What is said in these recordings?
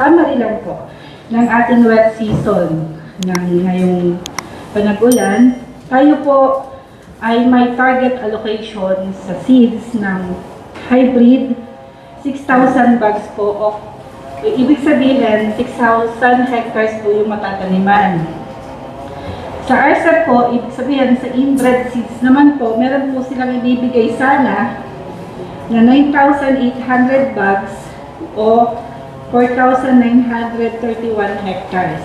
summary lang po ng ating wet season ng ngayong panag-ulan. Tayo po ay may target allocation sa seeds ng hybrid 6,000 bags po o ibig sabihin 6,000 hectares po yung matataniman. Sa RSEP po, ibig sabihin sa inbred seeds naman po, meron po silang ibibigay sana na 9,800 bags o 4,931 hectares.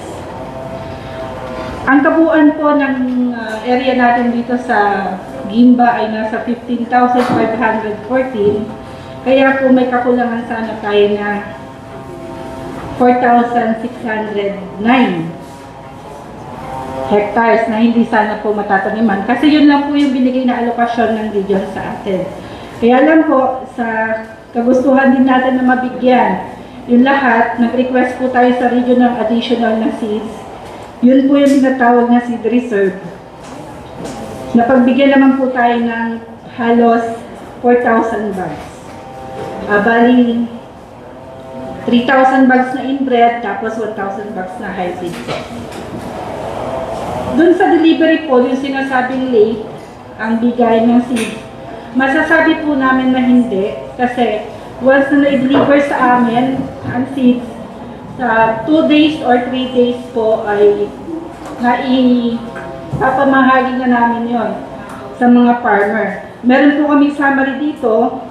Ang kabuuan po ng uh, area natin dito sa Gimba ay nasa 15,514. Kaya po may kakulangan sana tayo na 4,609 hectares na hindi sana po matataniman. Kasi yun lang po yung binigay na alokasyon ng region sa atin. Kaya lang po, sa kagustuhan din natin na mabigyan yung lahat, nag-request po tayo sa region ng additional na seeds. Yun po yung tinatawag na seed reserve. Napagbigyan naman po tayo ng halos 4,000 bags. Ah, bali, 3,000 bags na inbred, tapos 1,000 bags na hybrid. Doon sa delivery po, yung sinasabing late, ang bigay ng seeds, masasabi po namin na hindi kasi once na na-deliver sa amin ang seeds, sa 2 days or 3 days po ay nai papamahagi na namin yon sa mga farmer. Meron po kami summary dito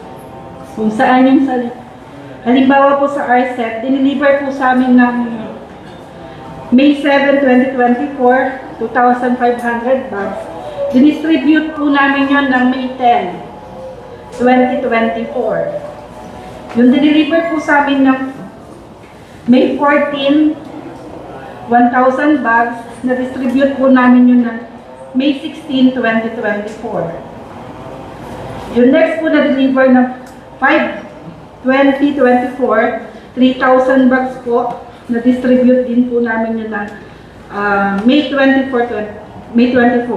kung saan yung halimbawa po sa RCEP, diniliver po sa amin ng May 7, 2024, 2,500 bags. Dinistribute po namin yon ng May 10, 2024. Yung diniliver po sa amin ng May 14, 1,000 bags. Na-distribute po namin yun ng May 16, 2024. Yung next po na-deliver ng 5, 2024, 3,000 bags po. Na-distribute din po namin yun ng ah, May 24, 20 May 24.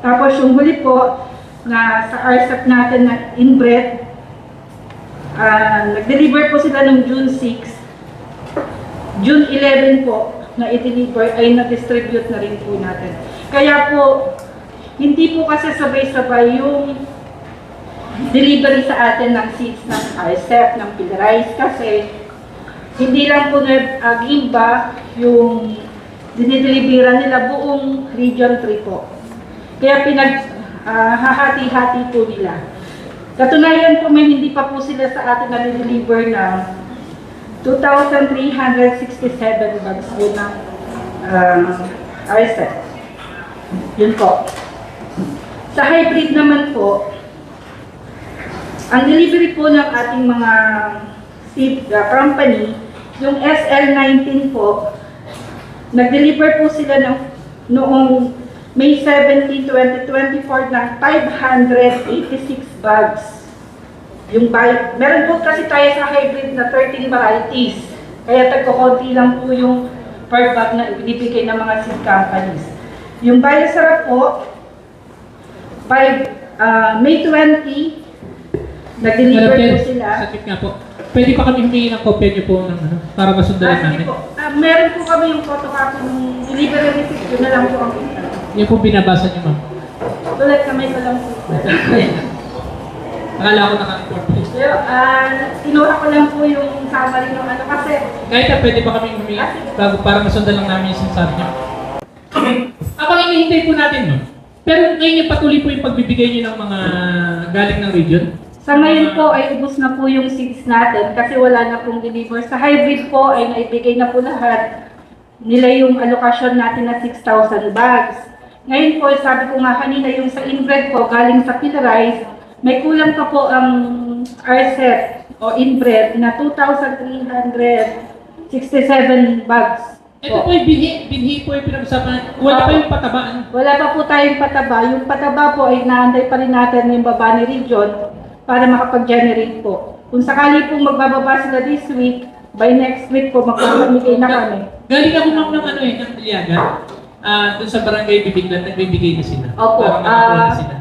Tapos yung huli po, na sa RSAP natin na inbred, ah, nag-deliver po sila ng June 6. June 11 po na i-deliver ay na-distribute na rin po natin. Kaya po, hindi po kasi sabay-sabay yung delivery sa atin ng seeds ng RCEP, ng Pilarize kasi hindi lang po na uh, Gimba yung dinideliveran nila buong Region 3 po. Kaya pinag ah, hahati-hati po nila. Katunayan po may hindi pa po sila sa atin na deliver na 2,367 bags po ng uh, RSEP. Yun po. Sa hybrid naman po, ang delivery po ng ating mga seed uh, company, yung SL19 po, nag-deliver po sila ng noong May 17, 2024 ng 586 bags. Yung buy, meron po kasi tayo sa hybrid na 13 varieties. Kaya tagkokonti lang po yung per bag na ibinibigay ng mga seed companies. Yung Biosarap po, by ah, May 20, nag-deliver po sila. sakit nga po. Pwede pa kami humingi ng kopya niyo po ng ano, para masundalan Ah, namin. po. Ah, meron po kami yung photocopy ng delivery receipt. Yun na lang po ang Yan po binabasa niyo ma'am. Tulad kamay ko lang po. Akala ko naka-report po. Pero, ah, kinuha ko lang po yung summary ng ano kasi Kahit na pwede pa kami humingi bago para masundan lang namin yung sinasabi niyo. Abang inihintay po natin ma'am. Pero ngayon yung patuloy po yung pagbibigay niyo ng mga galing ng region. sa ngayon po ay ubos na po yung seeds natin kasi wala na pong deliver. Sa hybrid po ay naibigay na po lahat nila yung allocation natin na 6,000 bags. Ngayon po, sabi ko nga kanina, yung sa inbred po, galing sa Pilarize, may kulang pa po ang RCEP o inbred na 2,367 bags. Ito po. yung binhi, binhi po yung pinag-usapan. Wala pa yung patabaan. Wala pa po tayong pataba. Yung pataba po ay naantay pa rin natin yung baba ni region para makapag-generate po. Kung sakali po magbababa sila this week, by next week po magpapamigay na kami. Galing ako ma'am ng ano eh, ng Iliaga. Ah, doon sa barangay Bibiglan, nagbibigay na sila. Opo, Para makakuha na ah, sila.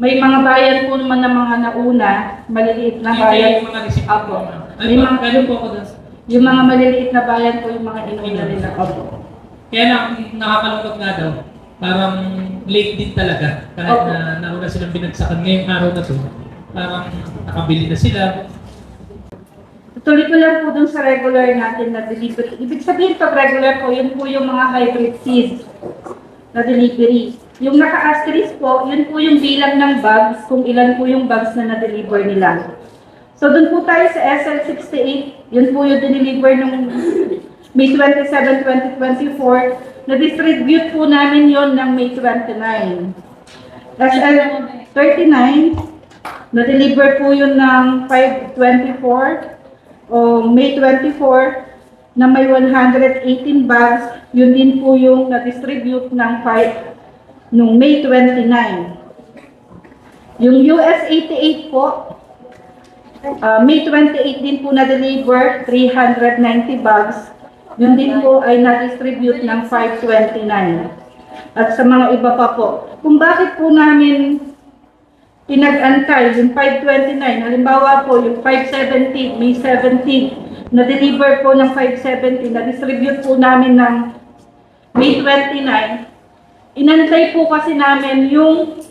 May mga bayan po naman ng mga nauna, maliliit na bayan. yung mga receipt Opo. po, ma'am. May Ay, mga- galing po ako doon. Yung mga maliliit na bayan po yung mga inuuna nila. Opo. Kaya lang, nakakalungkot nga daw, parang late din talaga. Kahit Opo. na nauna silang binagsakan ngayong araw na to, parang nakabili na sila. Tuloy ko lang po dun sa regular natin na delivery. Ibig sabihin pag regular po, yun po yung mga hybrid seeds na delivery. Yung naka-asterisk po, yun po yung bilang ng bags, kung ilan po yung bags na na-deliver nila. So dun po tayo sa SL68, yun po yung dineliver nung May 27, 2024. Na-distribute po namin yon ng May 29. SL39, na-deliver po yun ng 524 o May 24 na may 118 bags, yun din po yung na-distribute ng 5 nung May 29. Yung US 88 po, ah, May 28 din po na-deliver, 390 bags. Yun din po ay na-distribute ng 529. At sa mga iba pa po. Kung bakit po namin pinag-antay, yung 529, halimbawa po yung 517, May 17, na-deliver po ng 517, na-distribute po namin ng May 29, inantay po kasi namin yung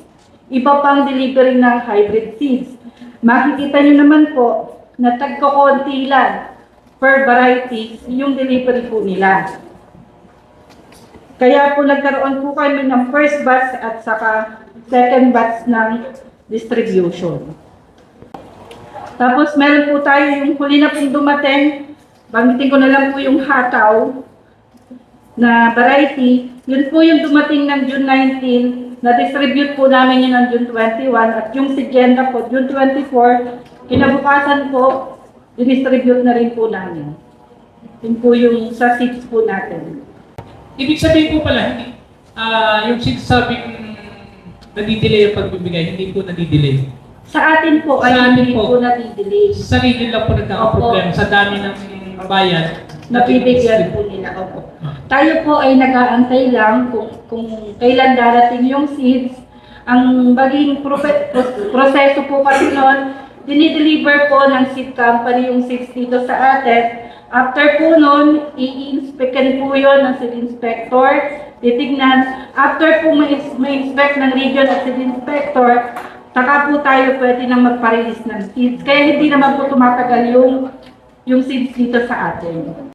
iba pang delivery ng hybrid seeds. Makikita nyo naman po na tagko-konti lang per varieties yung delivery po nila. Kaya po nagkaroon po kami ng first batch at saka second batch ng distribution. Tapos meron po tayo yung huli na pong dumating, banggitin ko na lang po yung hataw na variety. Yun po yung dumating ng June 19, na-distribute po namin yun ng June 21 at yung Sigenda po, June 24, kinabukasan po, dinistribute na rin po namin. Yun po yung sa seats po natin. Ibig sabihin po pala, hindi, ah yung sinasabing nadidelay ang pagbibigay, hindi po nadidelay. Sa atin po ay Sa atin hindi po. po nadidelay. Sa sarili lang po nagkakaproblema sa dami ng bayan. Nabibigyan po nila. Opo. Tayo po ay nag-aantay lang kung, kung kailan darating yung seeds. Ang maging profe- pros- proseso po kasi noon, dinideliver po ng seed company yung seeds dito sa atin. After po noon, i-inspectan po yon ng seed inspector, titignan. After po may, may inspect ng region at seed inspector, saka po tayo pwede na magpa-release ng seeds. Kaya hindi naman po tumatagal yung yung seeds dito sa atin.